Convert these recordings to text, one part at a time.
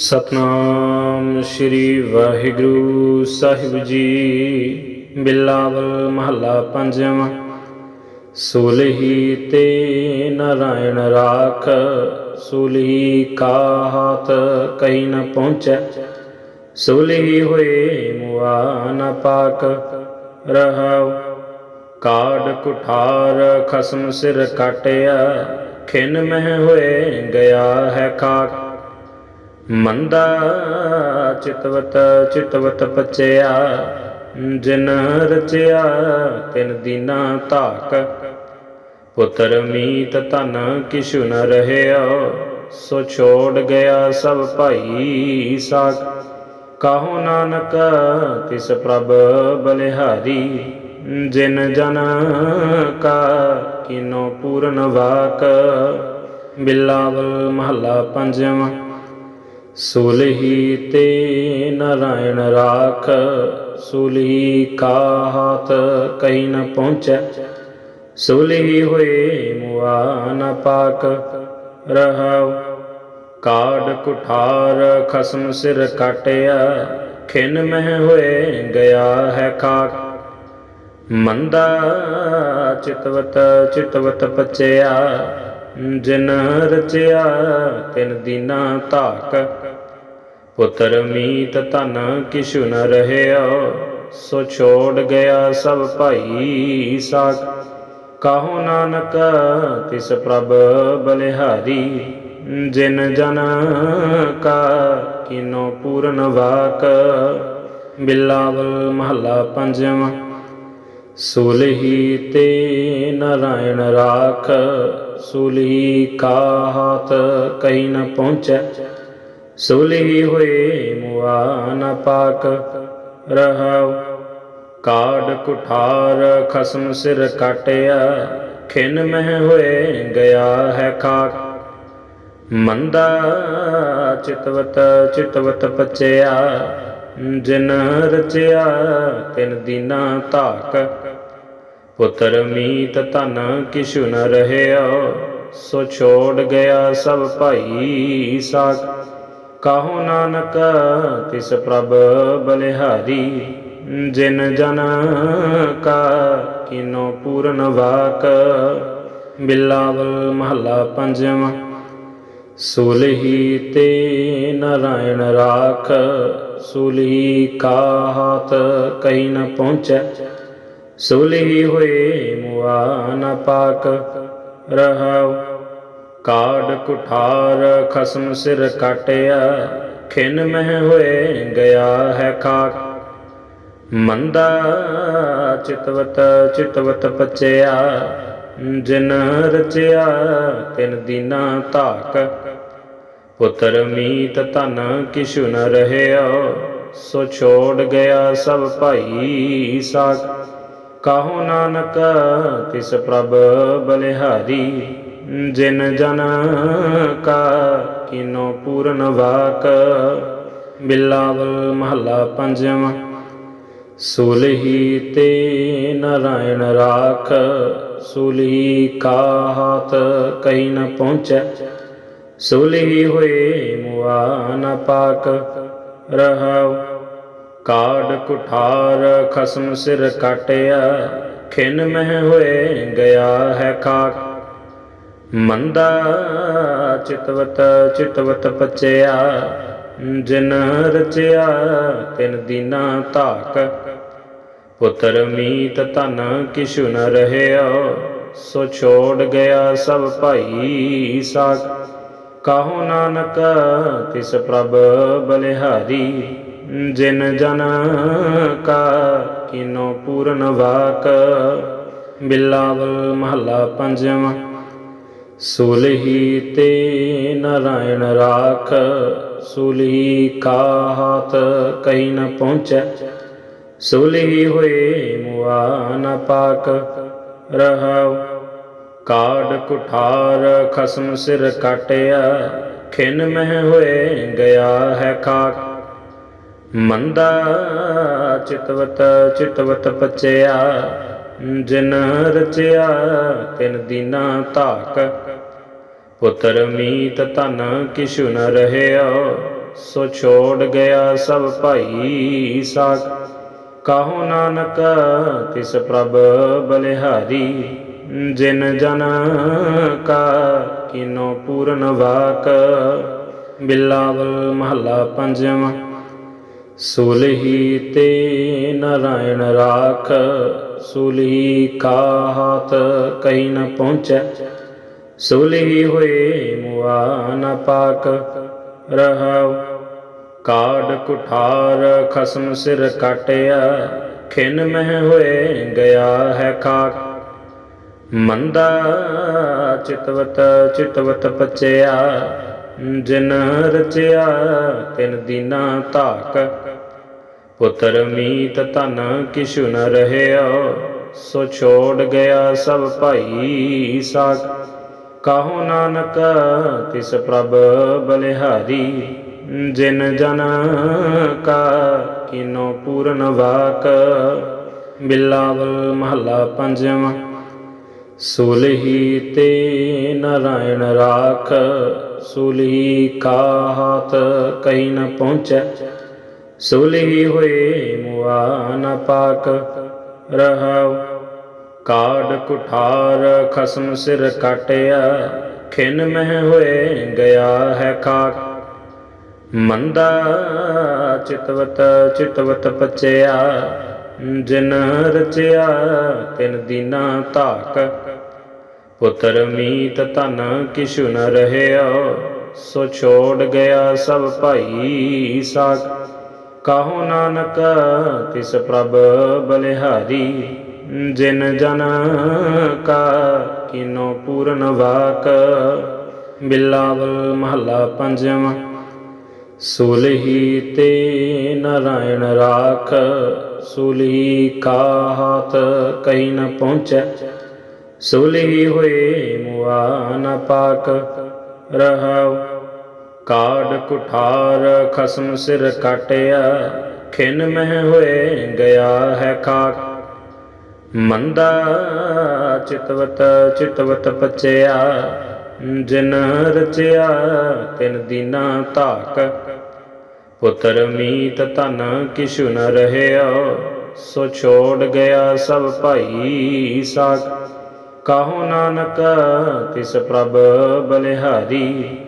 ਸਤਨਾਮ ਸ੍ਰੀ ਵਾਹਿਗੁਰੂ ਸਾਹਿਬ ਜੀ। ਬਿਲਾਵਲ ਮਹੱਲਾ ਪੰਜਵਾਂ। ਸੂਲਹੀ ਤੇ ਨਾਰਾਇਣ ਰਾਖ, ਸੂਲਹੀ ਕਾਹਤ ਕਹੀ ਨ ਪਹੁੰਚੈ। ਸੂਲਹੀ ਹੋਏ ਮੁਆ ਨ ਪਾਕ, ਰਹਾਉ। ਕਾੜ ਕੁਠਾਰ ਖਸਮ ਸਿਰ ਕਾਟਿਆ, ਖਿਨ ਮਹਿ ਹੋਏ ਗਿਆ ਹੈ ਖਾਕ। ਮੰਦਾ ਚਿਤਵਤ ਚਿਤਵਤ ਪਚਿਆ, ਜਿਨ ਰਚਿਆ ਤਿਨ ਦੀਨਾ ਧਾਕ। ਪੁੱਤਰ ਮੀਤ ਧਨ ਕਿਛੁ ਨ ਰਹਿਓ ਸੋ ਛੋੜ ਗਿਆ ਸਭ ਭਾਈ ਸਾਕ ਕਾਹੋ ਨਾਨਕ, ਤਿਸ ਪ੍ਰਭ ਬਲਿਹਾਰੀ, ਜਿਨ ਜਨ ਕਾ ਕਿਨੋ ਪੂਰਨ ਵਾਕ। ਬਿਲਾਵਲ ਮਹੱਲਾ ਪੰਜਵਾਂ। ਸੁਲਹੀ ਤੇ ਨਾਰਾਇਣ ਰਾਖ, ਸੂਲਹੀ ਕਾਹਤ ਕਹੀ ਨ ਪਹੁੰਚੈ। ਸੂਲਹੀ ਹੋਏ ਮੁਆ ਨ ਪਾਕ, ਰਹਾਉ ਕਾੜ ਕੁਠਾਰ ਖਸਮ ਸਿਰ ਕਾਟਿਆ। ਖਿਨ ਮਹਿ ਹੋਏ ਗਿਆ ਹੈ ਖਾਕ, ਮੰਦਾ ਚਿਤਵਤ ਚਿਤਵਤ ਪਚਿਆ। ਜਿਨ ਰਚਿਆ ਤਿਨ ਦੀਨਾ ਧਾਕ ਪੁੱਤਰ ਮੀਤ ਧਨ ਕਿਛੁ ਨ ਰਹਿਓ ਸੋ ਛੋੜ ਗਿਆ ਸਭ ਭਾਈ ਸਾਕ ਕਹੋ ਨਾਨਕ, ਤਿਸ ਪ੍ਰਭ ਬਲਿਹਾਰੀ, ਜਿਨ ਜਨ ਕਾ ਕਿਨੋ ਪੂਰਨ ਵਾਕ। ਬਿਲਾਵਲ ਮਹੱਲਾ ਪੰਜਵਾਂ, ਸੁਲਹੀ ਤੇ ਨਾਰਾਇਣ ਰਾਖ, ਸੂਲਹੀ ਕਾਹਤ ਕਹੀ ਨ ਪਹੁੰਚੈ। ਸੂਲਹੀ ਹੋਏ ਮੁਆ ਨ ਪਾਕ, ਰਹਾਉ। ਕਾੜ ਕੁਠਾਰ ਖਸਮ ਸਿਰ ਕਾਟਿਆ, ਖਿਨ ਮਹਿ ਹੋਏ ਗਿਆ ਹੈ ਖਾਕ। ਮੰਦਾ ਚਿਤਵਤ ਚਿਤਵਤ ਪਚਿਆ, ਜਿਨ ਰਚਿਆ ਤਿਨ ਦੀਨਾ ਧਾਕ। ਪੁੱਤਰ ਮੀਤ ਧਨ ਕਿਛੁ ਨ ਰਹਿਓ, ਸੋ ਛੋੜ ਗਿਆ ਸਭ ਭਾਈ ਸਾਕ। ਕਹੋ ਨਾਨਕ, ਤਿਸ ਪ੍ਰਭ ਬਲਿਹਾਰੀ, ਜਿਨ ਜਨ ਕਾ ਕਿਨੋ ਪੂਰਨ ਵਾਕ, ਬਿਲਾਵਲ ਮਹੱਲਾ ਪੰਜਵਾਂ, ਸੁਲਹੀ ਤੇ ਨਾਰਾਇਣ ਰਾਖ, ਸੂਲਹੀ ਕਾਹਤ ਕਹੀ ਨ ਪਹੁੰਚੈ, ਸੂਲਹੀ ਹੋਏ ਮੁਆ ਨ ਪਾਕ, ਰਹਾਉ ਕਾੜ ਕੁਠਾਰ ਖਸਮ ਸਿਰ ਕਾਟਿਆ, ਖਿਨ ਮਹਿ ਹੋਏ ਗਿਆ ਹੈ ਖਾਕ। ਮੰਦਾ ਚਿਤਵਤ ਚਿਤਵਤ ਪਚਿਆ, ਜਿਨ ਰਚਿਆ ਤਿਨ ਦੀਨਾ ਧਾਕ। ਪੁੱਤਰ ਮੀਤ ਧਨ ਕਿਛੁ ਨ ਰਹਿਓ ਸੋ ਛੋੜ ਗਿਆ ਸਭ ਭਾਈ ਸਾਕ ਕਹੋ ਨਾਨਕ, ਤਿਸ ਪ੍ਰਭ ਬਲਿਹਾਰੀ ਜਿਨ ਜਨ ਕਾ ਕਿਨੋ ਪੂਰਨ ਵਾਕ, ਬਿਲਾਵਲ ਮਹੱਲਾ ਪੰਜਵਾਂ, ਸੂਲਹੀ ਤੇ ਨਾਰਾਇਣ ਰਾਖ, ਸੂਲਹੀ ਕਾਹਤ ਕਹੀ ਨ ਪਹੁੰਚੈ, ਸੂਲਹੀ ਹੋਏ ਮੁਆ ਨ ਪਾਕ, ਰਹਾਉ ਕਾੜ ਕੁਠਾਰ ਖਸਮ ਸਿਰ ਕਾਟਿਆ, ਖਿਨ ਮਹਿ ਹੋਏ ਗਿਆ ਹੈ ਖਾਕ। ਮੰਦਾ ਚਿਤਵਤ ਚਿਤਵਤ ਪਚਿਆ, ਜਿਨ ਰਚਿਆ ਤਿਨ ਦੀਨਾ ਧਾਕ। ਪੁੱਤਰ ਮੀਤ ਧਨ ਕਿਛੁ ਨ ਰਹਿਓ ਸੋ ਛੋੜ ਗਿਆ ਸਭ ਭਾਈ ਸਾ ਕਹੋ ਨਾਨਕ, ਤਿਸ ਪ੍ਰਭ ਬਲਿਹਾਰੀ, ਜਿਨ ਜਨ ਕਾ ਕਿਨੋ ਪੂਰਨ ਵਾਕ। ਬਿਲਾਵਲ ਮਹੱਲਾ ਪੰਜਵਾਂ। ਸੁਲਹੀ ਤੇ ਨਾਰਾਇਣ ਰਾਖ, ਸੂਲਹੀ ਕਾਹਤ ਕਹੀ ਨ ਪਹੁੰਚੈ। ਸੁਲਹੀ ਹੋਏ ਮੁਆ ਨ ਪਾਕ, ਰਹਾਉ ਕਾੜ ਕੁਠਾਰ, ਖਸਮ ਸਿਰ ਕਾਟਿਆ। ਖਿਨ ਮਹਿ ਹੋਏ ਗਿਆ ਹੈ ਖਾਕ, ਮੰਦਾ ਚਿਤਵਤ ਚਿਤਵਤ ਪਚਿਆ। ਜਿਨ ਰਚਿਆ ਤਿਨ ਦੀਨਾ ਧਾਕ ਪੁੱਤਰ ਮੀਤ ਧਨ ਕਿਛੁ ਨ ਰਹਿਓ ਸੋ ਛੋੜ ਗਿਆ ਸਭ ਭਾਈ ਸਾ ਕਹੋ ਨਾਨਕ, ਤਿਸ ਪ੍ਰਭ ਬਲਿਹਾਰੀ, ਜਿਨ ਜਨ ਕਾ ਕਿਨੋ ਪੂਰਨ ਵਾਕ। ਬਿਲਾਵਲ ਮਹੱਲਾ ਪੰਜਵਾਂ, ਸੁਲਹੀ ਤੇ ਨਾਰਾਇਣ ਰਾਖ। ਸੁਲਹੀ ਕਾ ਹਾਥ ਕਹੀ ਨ ਪਹੁੰਚੈ ਸੁਲਹੀ ਹੋਏ ਮੁਆ ਨ ਪਾਕ ਰਹਾਉ। ਕਾੜ ਕੁਠਾਰ ਖਸਮ ਸਿਰ ਕਾਟਿਆ, ਖਿਨ ਮਹਿ ਹੋਏ ਗਿਆ ਹੈ ਖਾਕ। ਮੰਦਾ ਚਿਤਵਤ ਚਿਤਵਤ ਪਚਿਆ, ਜਿਨ ਰਚਿਆ ਤਿਨ ਦੀਨਾ ਧਾਕ। ਪੁੱਤਰ ਮੀਤ ਧਨ ਕਿਛੁ ਨ ਰਹਿਓ, ਸੋ ਛੋੜ ਗਿਆ ਸਭ ਭਾਈ ਸਾਕ। ਕਹੋ ਨਾਨਕ, ਤਿਸ ਪ੍ਰਭ ਬਲਿਹਾਰੀ, ਜਿਨ ਜਨ ਕਾ ਕਿਨੋ ਪੂਰਨ ਵਾਕ, ਬਿਲਾਵਲ ਮਹੱਲਾ ਪੰਜਵਾਂ, ਸੁਲਹੀ ਤੇ ਨਾਰਾਇਣ ਰਾਖ, ਸੁਲਹੀ ਕਾ ਹਾਥ ਕਹੀ ਨ ਪਹੁੰਚੈ, ਸੁਲਹੀ ਹੋਏ ਮੁਆ ਨ ਪਾਕ, ਰਹਾਉ ਕਾੜ ਕੁਠਾਰ ਖਸਮ ਸਿਰ ਕਾਟਿਆ, ਖਿਨ ਮਹਿ ਹੋਏ ਗਿਆ ਹੈ ਖਾਕ। ਮੰਦਾ ਚਿਤਵਤ ਚਿਤਵਤ ਪਚਿਆ, ਜਿਨ ਰਚਿਆ ਤਿਨ ਦੀਨਾ ਧਾਕ। ਪੁੱਤਰ ਮੀਤ ਧਨ ਕਿਛੁ ਨ ਰਹਿਓ, ਸੋ ਛੋੜ ਗਿਆ ਸਭ ਭਾਈ ਸਾਕ ਕਾਹੋ ਨਾਨਕ ਤਿਸ ਪ੍ਰਭ ਬਲਿਹਾਰੀ ਜਿਨ ਜਨ ਕਾ ਕਿਨੋ ਪੂਰਨ ਵਾਕ, ਬਿਲਾਵਲ ਮਹੱਲਾ ਪੰਜਵਾਂ, ਸੁਲਹੀ ਤੇ ਨਾਰਾਇਣ ਰਾਖ, ਸੁਲਹੀ ਕਾ ਹਾਥ ਕਹੀ ਨ ਪਹੁੰਚੈ, ਸੁਲਹੀ ਹੋਏ ਮੁਆ ਨ ਪਾਕ, ਰਹਾਉ ਕਾੜ ਕੁਠਾਰ ਖਸਮ ਸਿਰ ਕਾਟਿਆ, ਖਿਨ ਮਹਿ ਹੋਏ ਗਿਆ ਹੈ ਖਾਕ। ਮੰਦਾ ਚਿਤਵਤ ਚਿਤਵਤ ਪਚਿਆ, ਜਿਨ ਰਚਿਆ ਤਿਨ ਦੀਨਾ ਧਾਕ। ਪੁੱਤਰ ਮੀਤ ਧਨ ਕਿਛੁ ਨ ਰਹਿਓ ਸੋ ਛੋੜ ਗਿਆ ਸਭ ਭਾਈ ਸਾ ਕਾਹੋ ਨਾਨਕ, ਤਿਸ ਪ੍ਰਭ ਬਲਿਹਾਰੀ,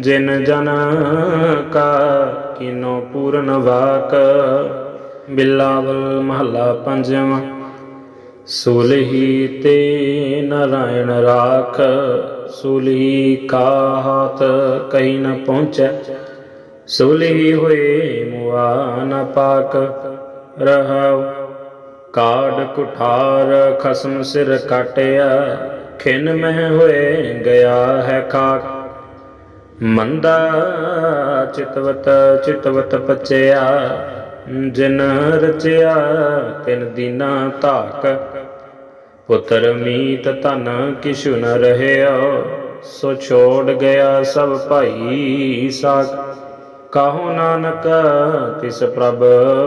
ਜਿਨ ਜਨ ਕਾ ਕਿਨੋ ਪੂਰਨ ਵਾਕ। ਬਿਲਾਵਲ ਮਹੱਲਾ ਪੰਜਵਾਂ। ਸੁਲਹੀ ਤੇ ਨਾਰਾਇਣ ਰਾਖ, ਸੁਲਹੀ ਕਾ ਹਾਤ ਕਹੀ ਨ ਪਹੁੰਚੈ। ਸੁਲਹੀ ਹੋਏ ਮੁਆ ਨ ਪਾਕ, ਰਹਾਉ ਕਾੜ ਕੁਠਾਰ, ਖਸਮ ਸਿਰ ਕਾਟਿਆ। ਖਿਨ ਮਹਿ ਹੋਏ ਗਿਆ ਹੈ ਖਾਕ, ਮੰਦਾ ਚਿਤਵਤ ਚਿਤਵਤ ਪਚਿਆ। ਜਿਨ ਰਚਿਆ, ਤਿਨ ਦੀਨਾ ਧਾਕ। ਪੁੱਤਰ ਮੀਤ ਧਨ ਕਿਛੁ ਨ ਰਹਿਓ ਸੋ ਛੋੜ ਗਿਆ ਸਭ ਭਾਈ ਸਾਕ ਕਹੋ ਨਾਨਕ, ਤਿਸ ਪ੍ਰਭ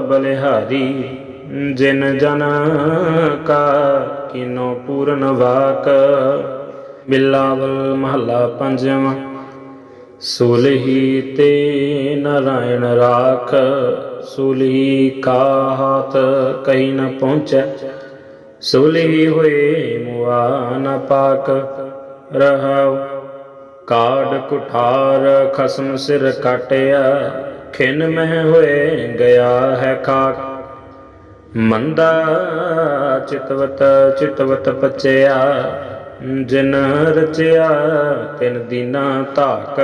ਬਲਿਹਾਰੀ। ਜਿਨ ਜਨ ਕਾ, ਕਿਨੋ ਪੂਰਨ ਵਾਕ। ਬਿਲਾਵਲ ਮਹੱਲਾ ਪੰਜਵਾਂ। ਸੁਲਹੀ ਤੇ ਨਾਰਾਇਣ ਰਾਖ, ਸੁਲਹੀ ਕਾ ਹਾਤ ਕਹੀ ਨ ਪਹੁੰਚੈ। ਸੁਲਹੀ ਹੋਏ ਮੁਆ ਨ ਪਾਕ, ਰਹਾਉ ਕਾੜ ਕੁਠਾਰ, ਖਸਮ ਸਿਰ ਕਾਟਿਆ। ਖਿਨ ਮਹਿ ਹੋਏ ਗਿਆ ਹੈ ਖਾਕ, ਮੰਦਾ ਚਿਤਵਤ ਚਿਤਵਤ ਪਚਿਆ। ਜਿਨ ਰਚਿਆ, ਤਿਨ ਦੀਨਾ ਧਾਕ।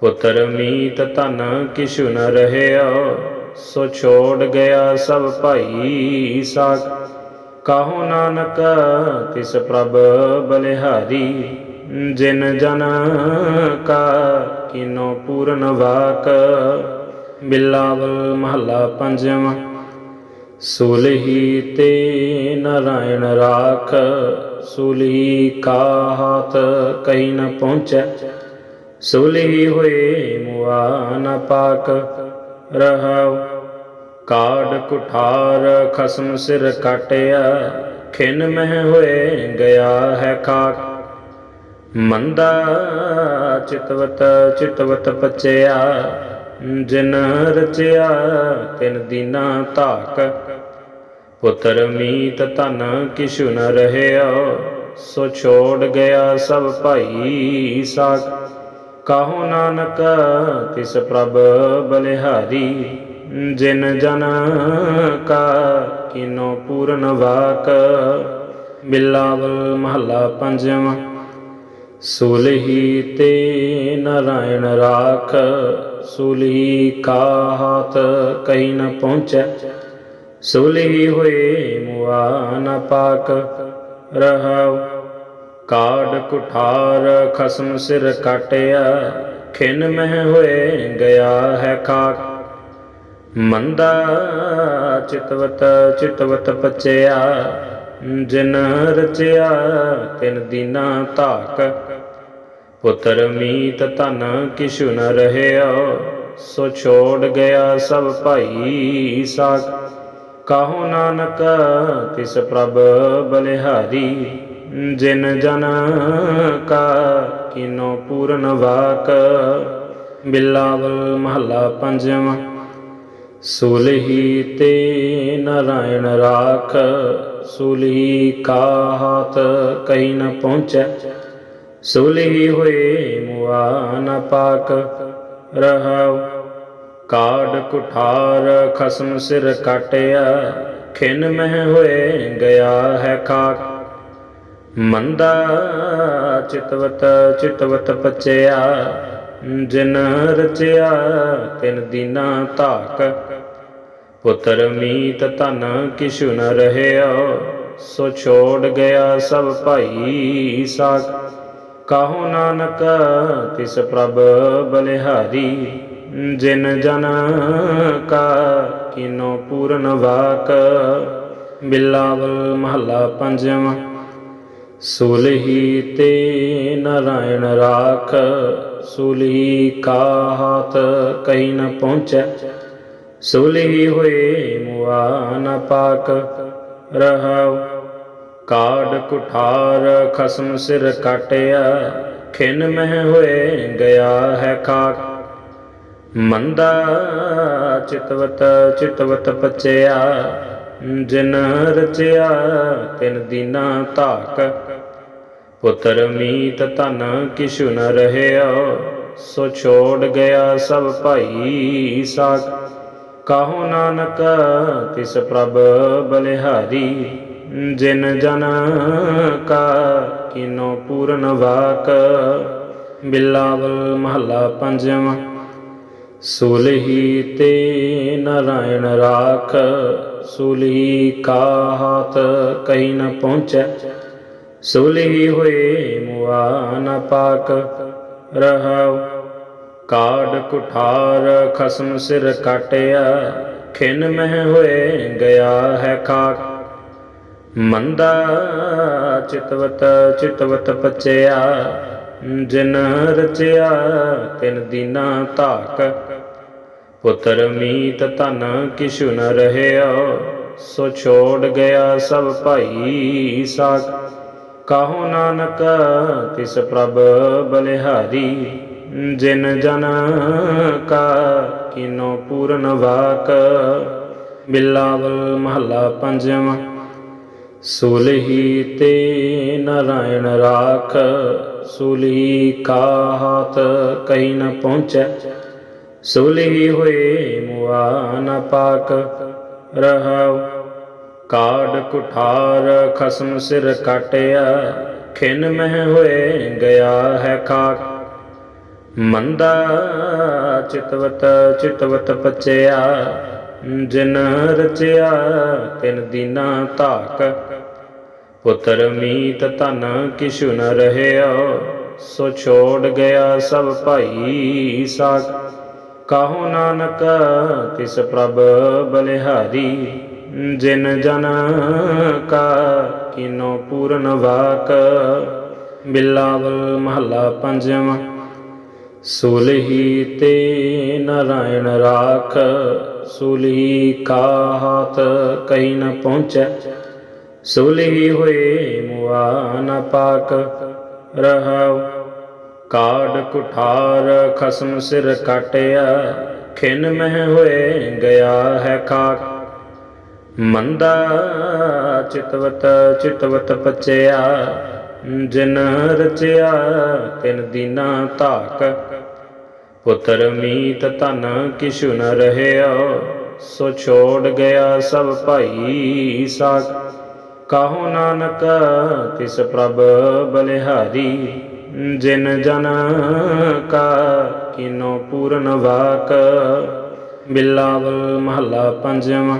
ਪੁੱਤਰ ਮੀਤ ਧਨ ਕਿਛੁ ਨ ਰਹਿਓ ਸੋ ਛੋੜ ਗਿਆ ਸਭ ਭਾਈ ਸਾਕ ਕਹੋ ਨਾਨਕ, ਤਿਸ ਪ੍ਰਭ ਬਲਿਹਾਰੀ। ਜਿਨ ਜਨ ਕਾ, ਕਿਨੋ ਪੂਰਨ ਵਾਕ। ਬਿਲਾਵਲ ਮਹੱਲਾ ਪੰਜਵਾਂ। ਸੁਲਹੀ ਤੇ ਨਾਰਾਇਣ ਰਾਖ। ਸੁਲਹੀ ਕਾ ਹਾਥ ਕਹੀ ਨ ਪਹੁੰਚੈ। ਸੁਲਹੀ ਹੋਏ ਮੁਆ ਨ ਪਾਕ ਰਹਾਉ। ਕਾੜ ਕੁਠਾਰ ਖਸਮ ਸਿਰ ਕਾਟਿਆ। ਖਿਨ ਮਹਿ ਹੋਏ ਗਿਆ ਹੈ ਖਾਕ। ਮੰਦਾ ਚਿਤਵਤ ਚਿਤਵਤ ਪਚਿਆ। ਜਿਨ ਰਚਿਆ ਤਿਨ ਦੀਨਾ ਧਾਕ। ਪੁੱਤਰ ਮੀਤ ਧਨ ਕਿਛੁ ਨ ਰਹਿਆ, ਸੋ ਛੋੜ ਗਿਆ ਸਭ ਭਾਈ ਸਾਕ ਕਾਹੋ ਨਾਨਕ, ਤਿਸ ਪ੍ਰਭ ਬਲਿਹਾਰੀ, ਜਿਨ ਜਨ ਕਾ ਕੀਨੋ ਪੂਰਨ ਵਾਕ। ਬਿਲਾਵਲ ਮਹੱਲਾ ਪੰਜਵਾਂ, ਸੁਲਹੀ ਤੇ ਨਾਰਾਇਣ ਰਾਖ, ਸੁਲਹੀ ਕਾ ਹਾਥ ਕਹੀ ਨ ਪਹੁੰਚੈ। ਸੁਲਹੀ ਹੋਏ ਮੁਆ ਨ ਪਾਕ, ਰਹਾਉ। ਕਾੜ ਕੁਠਾਰ ਖਸਮ ਸਿਰ ਕਾਟਿਆ, ਖਿਨ ਮਹਿ ਹੋਏ ਗਿਆ ਹੈ ਖਾਕ। ਮੰਦਾ ਚਿਤਵਤ ਚਿਤਵਤ ਪਚਿਆ, ਜਿਨ ਰਚਿਆ ਤਿਨ ਦੀਨਾ ਧਾਕ। ਪੁੱਤਰ ਮੀਤ ਧਨ ਕਿਛੁ ਨ ਰਹਿਆ ਸੋ ਛੋੜ ਗਿਆ ਸਭ ਭਾਈ ਸਾਕ। ਕਾਹੋ ਨਾਨਕ, ਤਿਸ ਪ੍ਰਭ ਬਲਿਹਾਰੀ, ਜਿਨ ਜਨ ਕਾ ਕੀਨੋ ਪੂਰਨ ਵਾਕ, ਬਿਲਾਵਲ ਮਹੱਲਾ ਪੰਜਵਾਂ, ਸੁਲਹੀ ਤੇ ਨਾਰਾਇਣ ਰਾਖ, ਸੁਲਹੀ ਕਾ ਹਾਥ ਕਹੀ ਨ ਪਹੁੰਚੈ, ਸੁਲਹੀ ਹੋਏ ਮੁਆ ਨ ਪਾਕ, ਰਹਾਉ ਕਾੜ ਕੁਠਾਰ ਖਸਮ ਸਿਰ ਕਾਟਿਆ, ਖਿਨ ਮਹਿ ਹੋਏ ਗਿਆ ਹੈ ਖਾਕ। ਮੰਦਾ ਚਿਤਵਤ ਚਿਤਵਤ ਪਚਿਆ, ਜਿਨ ਰਚਿਆ ਤਿਨ ਦੀਨਾ ਧਾਕ। ਪੁੱਤਰ ਮੀਤ ਧਨ ਕਿਛੁ ਨ ਰਹਿਆ ਸੋ ਛੋੜ ਗਿਆ ਸਭ ਭਾਈ ਸਾਕ ਕਾਹੋ ਨਾਨਕ ਤਿਸ ਪ੍ਰਭ ਬਲਿਹਾਰੀ ਜਿਨ ਜਨ ਕਾ, ਕੀਨੋ ਪੂਰਨ ਵਾਕ, ਬਿਲਾਵਲ ਮਹੱਲਾ ਪੰਜਵਾਂ, ਸੁਲਹੀ ਤੇ ਨਾਰਾਇਣ ਰਾਖ, ਸੁਲਹੀ ਕਾ ਹਾਥ ਕਹੀ ਨ ਪਹੁੰਚੈ, ਸੁਲਹੀ ਹੋਏ ਮੁਆ ਨ ਪਾਕ, ਰਹਾਉ ਕਾੜ ਕੁਠਾਰ ਖਸਮ ਸਿਰ ਕਾਟਿਆ, ਖਿਨ ਮਹਿ ਹੋਏ ਗਿਆ ਹੈ ਖਾਕ। ਮੰਦਾ ਚਿਤਵਤ ਚਿਤਵਤ ਪਚਿਆ, ਜਿਨ ਰਚਿਆ ਤਿਨ ਦੀਨਾ ਧਾਕ। ਪੁੱਤਰ ਮੀਤ ਧਨ ਕਿਛੁ ਨ ਰਹਿਆ, ਸੋ ਛੋੜ ਗਿਆ ਸਭ ਭਾਈ ਸਾਕ ਕਾਹੋ ਨਾਨਕ, ਤਿਸ ਪ੍ਰਭ ਬਲਿਹਾਰੀ, ਜਿਨ ਜਨ ਕਾ ਕੀਨੋ ਪੂਰਨ ਵਾਕ। ਬਿਲਾਵਲ ਮਹੱਲਾ ਪੰਜਵਾਂ। ਸੁਲਹੀ ਤੇ ਨਾਰਾਇਣ ਰਾਖ, ਸੁਲਹੀ ਕਾ ਹਾਥ ਕਹੀ ਨ ਪਹੁੰਚੈ। ਸੁਲਹੀ ਹੋਏ ਮੁਆ ਨ ਪਾਕ, ਰਹਾਉ ਕਾੜ ਕੁਠਾਰ, ਖਸਮ ਸਿਰ ਕਾਟਿਆ। ਖਿਨ ਮਹਿ ਹੋਏ ਗਿਆ ਹੈ ਖਾਕ, ਮੰਦਾ ਚਿਤਵਤ ਚਿਤਵਤ ਪਚਿਆ। ਜਿਨ ਰਚਿਆ, ਤਿਨ ਦੀਨਾ ਧਾਕ। ਪੁੱਤਰ ਮੀਤ ਧਨ ਕਿਛੁ ਨ ਰਹਿਆ, ਸੋ ਛੋੜ ਗਿਆ ਸਭ ਭਾਈ ਸਾਕ ਕਾਹੋ ਨਾਨਕ, ਤਿਸ ਪ੍ਰਭ ਬਲਿਹਾਰੀ। ਜਿਨ ਜਨ ਕਾ, ਕੀਨੋ ਪੂਰਨ ਵਾਕ। ਬਿਲਾਵਲ ਮਹੱਲਾ ਪੰਜਵਾਂ। ਸੁਲਹੀ ਤੇ ਨਾਰਾਇਣ ਰਾਖ। ਸੁਲਹੀ ਕਾ ਹਾਥ ਕਹੀ ਨ ਪਹੁੰਚੈ। ਸੁਲਹੀ ਹੋਏ ਮੁਆ ਨ ਪਾਕ ਰਹਾਉ। ਕਾੜ ਕੁਠਾਰ ਖਸਮ ਸਿਰ ਕਾਟਿਆ। ਖਿਨ ਮਹਿ ਹੋਏ ਗਿਆ ਹੈ ਖਾਕ। ਮੰਦਾ ਚਿਤਵਤ ਚਿਤਵਤ ਪਚਿਆ। ਜਿਨ ਰਚਿਆ ਤਿਨ ਦੀਨਾ ਧਾਕ। ਪੁੱਤਰ ਮੀਤ ਧਨ ਕਿਛੁ ਨ ਰਹਿਆ, ਸੋ ਛੋੜ ਗਿਆ ਸਭ ਭਾਈ ਸਾਕ ਕਾਹੋ ਨਾਨਕ, ਤਿਸ ਪ੍ਰਭ ਬਲਿਹਾਰੀ, ਜਿਨ ਜਨ ਕਾ ਕੀਨੋ ਪੂਰਨ ਵਾਕ। ਬਿਲਾਵਲ ਮਹੱਲਾ ਪੰਜਵਾਂ, ਸੁਲਹੀ ਤੇ ਨਾਰਾਇਣ ਰਾਖ, ਸੁਲਹੀ ਕਾ ਹਾਥ ਕਹੀ ਨ ਪਹੁੰਚੈ। ਸੁਲਹੀ ਹੋਏ ਮੁਆ ਨ ਪਾਕ, ਰਹਾਉ। ਕਾੜ ਕੁਠਾਰ ਖਸਮ ਸਿਰ ਕਾਟਿਆ, ਖਿਨ ਮਹਿ ਹੋਏ ਗਿਆ ਹੈ ਖਾਕ। ਮੰਦਾ ਚਿਤਵਤ ਚਿਤਵਤ ਪਚਿਆ, ਜਿਨ ਰਚਿਆ ਤਿਨ ਦੀਨਾ ਧਾਕ। ਪੁੱਤਰ ਮੀਤ ਧਨ ਕਿਛੁ ਨ ਰਹਿਓ, ਸੋ ਛੋੜ ਗਿਆ ਸਭ ਭਾਈ ਸਾਕ। ਕਹੋ ਨਾਨਕ ਤਿਸ ਪ੍ਰਭ ਬਲਿਹਾਰੀ, ਜਿਨ ਜਨ ਕਾ ਕਿਨੋ ਪੂਰਨ ਵਾਕ, ਬਿਲਾਵਲ ਮਹੱਲਾ ਪੰਜਵਾਂ,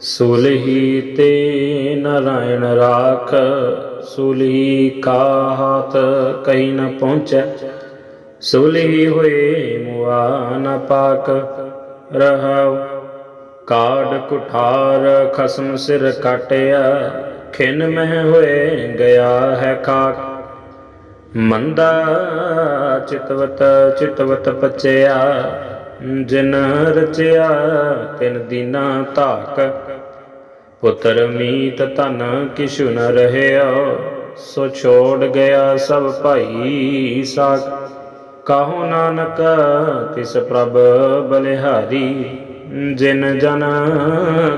ਸੁਲਹੀ ਤੇ ਨਾਰਾਇਣ ਰਾਖ, ਸੁਲਹੀ ਕਾ ਹਾਥ ਕਹੀ ਨ ਪਹੁੰਚੈ, ਸੁਲਹੀ ਹੋਏ ਮੁਆ ਨ ਪਾਕ, ਰਹਾਉ ਕਾੜ ਕੁਠਾਰ ਖਸਮ ਸਿਰ ਕਾਟਿਆ, ਖਿਨ ਮਹਿ ਹੋਏ ਗਿਆ ਹੈ ਖਾਕ। ਮੰਦਾ ਚਿਤਵਤ ਚਿਤਵਤ ਪਚਿਆ, ਜਿਨ ਰਚਿਆ ਤਿਨ ਦੀਨਾ ਧਾਕ। ਪੁੱਤਰ ਮੀਤ ਧਨ ਕਿਛੁ ਨ ਰਹਿਓ ਸੋ ਛੋੜ ਗਿਆ ਸਭ ਭਾਈ ਸਾਕ ਕਹੋ ਨਾਨਕ ਤਿਸ ਪ੍ਰਭ ਬਲਿਹਾਰੀ ਜਿਨ ਜਨ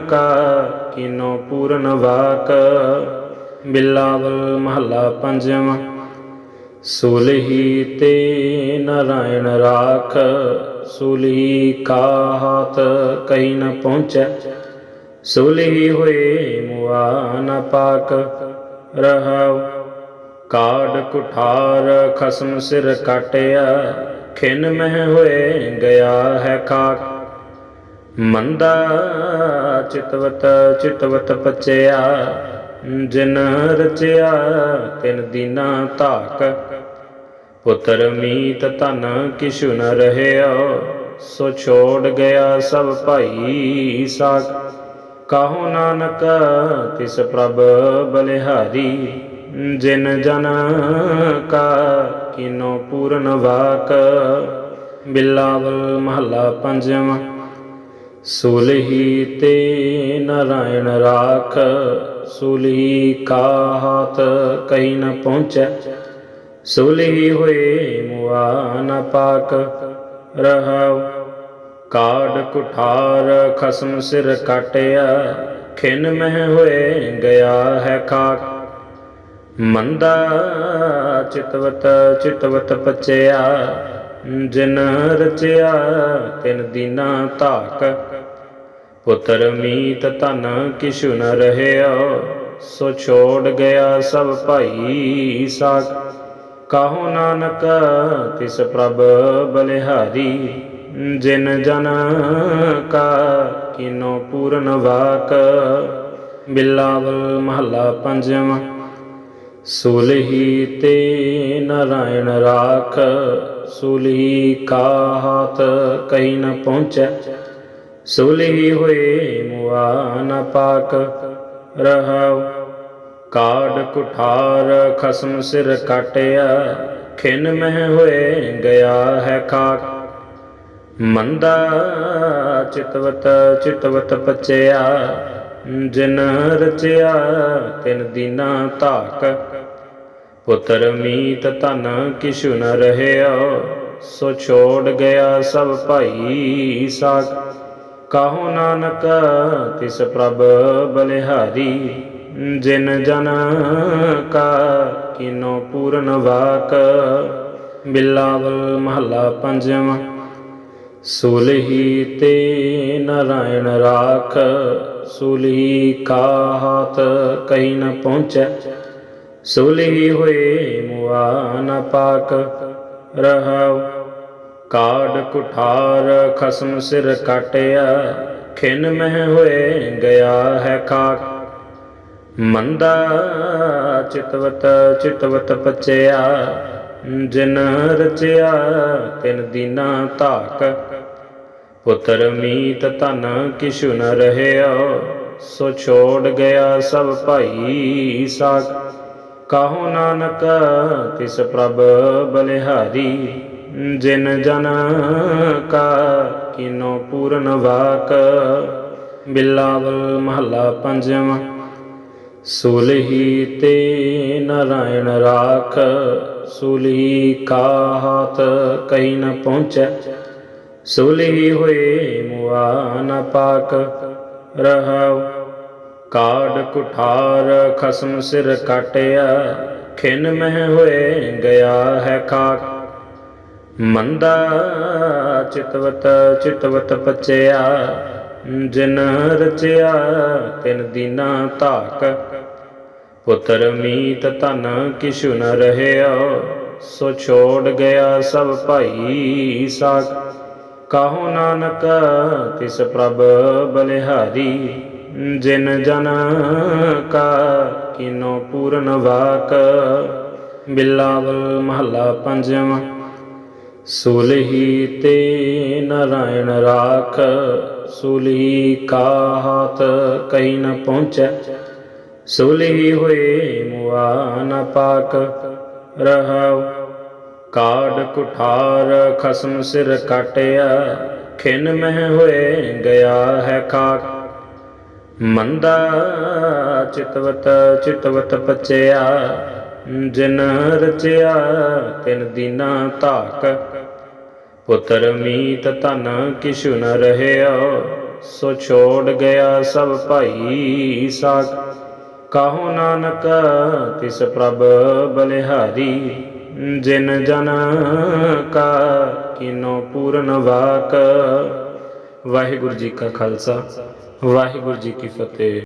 ਕਾ ਕਿਨੋ ਪੂਰਨ ਵਾਕ, ਬਿਲਾਵਲ ਮਹੱਲਾ ਪੰਜਵਾਂ, ਸੂਲਹੀ ਤੇ ਨਾਰਾਇਣ ਰਾਖ, ਸੂਲਹੀ ਕਾ ਹਾਥ ਕਹੀ ਨ ਪਹੁੰਚੈ, ਸੁਲਹੀ ਹੋਏ ਮੁਆ ਨ ਪਾਕ, ਰਹਾਉ ਕਾੜ ਕੁਠਾਰ ਖਸਮ ਸਿਰ ਕਾਟਿਆ, ਖਿਨ ਮਹਿ ਹੋਏ ਗਿਆ ਹੈ ਖਾਕ। ਮੰਦਾ ਚਿਤਵਤ ਚਿਤਵਤ ਪਚਿਆ, ਜਿਨ ਰਚਿਆ ਤਿਨ ਦੀਨਾ ਧਾਕ। ਪੁੱਤਰ ਮੀਤ ਧਨ ਕਿਛੁ ਨ ਰਹਿਓ ਸੋ ਛੋੜ ਗਿਆ ਸਭ ਭਾਈ ਸਾਕ ਕਾਹੋ ਨਾਨਕ, ਤਿਸ ਪ੍ਰਭ ਬਲਿਹਾਰੀ, ਜਿਨ ਜਨ ਕਾ ਕਿਨੋ ਪੂਰਨ ਵਾਕ। ਬਿਲਾਵਲ ਮਹੱਲਾ ਪੰਜਵਾਂ। ਸੂਲਹੀ ਤੇ ਨਾਰਾਇਣ ਰਾਖ, ਸੂਲਹੀ ਕਾ ਹਾਥ ਕਹੀ ਨ ਪਹੁੰਚੈ। ਸੂਲਹੀ ਹੋਏ ਮੁਆ ਨ ਪਾਕ, ਰਹਾਉ ਕਾੜ ਕੁਠਾਰ ਖਸਮ ਸਿਰ ਕਾਟਿਆ। ਖਿਨ ਮਹਿ ਹੋਏ ਗਿਆ ਹੈ ਖਾਕ, ਮੰਦਾ ਚਿਤਵਤ ਚਿਤਵਤ ਪਚਿਆ। ਜਿਨ ਰਚਿਆ ਤਿਨ ਦੀਨਾ ਧਾਕ ਪੁੱਤਰ ਮੀਤ ਧਨ ਕਿਛੁ ਨ ਰਹਿਓ ਸੋ ਛੋੜ ਗਿਆ ਸਭ ਭਾਈ ਸਾ ਕਹੋ ਨਾਨਕ, ਤਿਸ ਪ੍ਰਭ ਬਲਿਹਾਰੀ, ਜਿਨ ਜਨ ਕਾ ਕਿਨੋ ਪੂਰਨ ਵਾਕ। ਬਿਲਾਵਲ ਮਹੱਲਾ ਪੰਜਵਾਂ, ਸੁਲਹੀ ਤੇ ਨਾਰਾਇਣ ਰਾਖ। ਸੁਲਹੀ ਕਾ ਹਾਥ ਕਹੀ ਨ ਪਹੁੰਚੈ ਸੂਲਹੀ ਹੋਏ ਮੁਆ ਨ ਪਾਕ, ਰਹਾਉ ਕਾੜ ਕੁਠਾਰ, ਖਸਮ ਸਿਰ ਕਾਟਿਆ, ਖਿਨ ਮਹਿ ਹੋਏ ਗਿਆ ਹੈ ਖਾਕ। ਮੰਦਾ ਚਿਤਵਤ ਚਿਤਵਤ ਪਚਿਆ, ਜਿਨ ਰਚਿਆ ਤਿਨ ਦੀਨਾ ਧਾਕ। ਪੁੱਤਰ ਮੀਤ ਧਨ ਕਿਛੁ ਨ ਰਹਿਓ, ਸੋ ਛੋੜ ਗਿਆ ਸਭ ਭਾਈ ਸਾਕ। ਕਹੋ ਨਾਨਕ, ਤਿਸ ਪ੍ਰਭ ਬਲਿਹਾਰੀ, ਜਿਨ ਜਨ ਕਾ ਕਿਨੋ ਪੂਰਨ ਵਾਕ, ਬਿਲਾਵਲ ਮਹੱਲਾ ਪੰਜਵਾਂ, ਸੂਲਹੀ ਤੇ ਨਾਰਾਇਣ ਰਾਖ, ਸੁਲਹੀ ਕਾ ਹਾਥ ਕਹੀ ਨ ਪਹੁੰਚੈ, ਸੁਲਹੀ ਹੋਏ ਮੁਆ ਨ ਪਾਕ, ਰਹਾਉ ਕਾੜ ਕੁਠਾਰ ਖਸਮ ਸਿਰ ਕਾਟਿਆ, ਖਿਨ ਮਹਿ ਹੋਏ ਗਿਆ ਹੈ ਖਾਕ। ਮੰਦਾ ਚਿਤਵਤ ਚਿਤਵਤ ਪਚਿਆ, ਜਿਨ ਰਚਿਆ ਤਿਨ ਦੀਨਾ ਧਾਕ। ਪੁੱਤਰ ਮੀਤ ਧਨ ਕਿਛੁ ਨ ਰਹਿਓ ਸੋ ਛੋੜ ਗਿਆ ਸਭ ਭਾਈ ਸਾਕ ਕਹੋ ਨਾਨਕ, ਤਿਸ ਪ੍ਰਭ ਬਲਿਹਾਰੀ ਜਿਨ ਜਨ ਕਾ ਕਿਨੋ ਪੂਰਨ ਵਾਕ, ਬਿਲਾਵਲ ਮਹੱਲਾ ਪੰਜਵਾਂ, ਸੂਲਹੀ ਤੇ ਨਾਰਾਇਣ ਰਾਖ, ਸੂਲਹੀ ਕਾ ਹਾਥ ਕਹੀ ਨ ਪਹੁੰਚੈ, ਸੁਲਹੀ ਹੋਏ ਮੁਆ ਨ ਪਾਕ, ਰਹਾਉ ਕਾੜ ਕੁਠਾਰ ਖਸਮ ਸਿਰ ਕਾਟਿਆ, ਖਿਨ ਮਹਿ ਹੋਏ ਗਿਆ ਹੈ ਖਾਕ। ਮੰਦਾ ਚਿਤਵਤ ਚਿਤਵਤ ਪਚਿਆ, ਜਿਨ ਰਚਿਆ ਤਿਨ ਦੀਨਾ ਧਾਕ। ਪੁੱਤਰ ਮੀਤ ਧਨ ਕਿਛੁ ਨ ਰਹਿਆ, ਸੋ ਛੋੜ ਗਿਆ ਸਭ ਭਾਈ ਸਾਕ ਕਾਹੋ ਨਾਨਕ, ਤਿਸ ਪ੍ਰਭ ਬਲਿਹਾਰੀ, ਜਿਨ ਜਨ ਕਾ ਕਿਨੋ ਪੂਰਨ ਵਾਕ। ਬਿਲਾਵਲ ਮਹੱਲਾ ਪੰਜਵਾਂ। ਸੁਲਹੀ ਤੇ ਨਾਰਾਇਣ ਰਾਖ, ਸੁਲਹੀ ਕਾਹਤ ਕਹੀ ਨ ਪਹੁੰਚੈ। ਸੁਲਹੀ ਹੋਏ ਮੁਆ ਨ ਪਾਕ, ਰਹਾਉ ਕਾੜ ਕੁਠਾਰ, ਖਸਮ ਸਿਰ ਕਾਟਿਆ। ਖਿਨ ਮਹਿ ਹੋਏ ਗਿਆ ਹੈ ਖਾਕ, ਮੰਦਾ ਚਿਤਵਤ ਚਿਤਵਤ ਪਚਿਆ। ਜਿਨ ਰਚਿਆ ਤਿਨ ਦੀਨਾ ਧਾਕ ਪੁੱਤਰ ਮੀਤ ਧਨ ਕਿਛੁ ਨ ਰਹਿਆ, ਸੋ ਛੋੜ ਗਿਆ ਸਭ ਭਾਈ ਸਾਕ ਕਹੋ ਨਾਨਕ, ਤਿਸ ਪ੍ਰਭ ਬਲਿਹਾਰੀ, ਜਿਨ ਜਨ ਕਾ ਕਿਨੋ ਪੂਰਨ ਵਾਕ। ਵਾਹਿਗੁਰੂ ਜੀ ਕਾ ਖਾਲਸਾ, ਵਾਹਿਗੁਰੂ ਜੀ ਕੀ ਫਤਿਹ।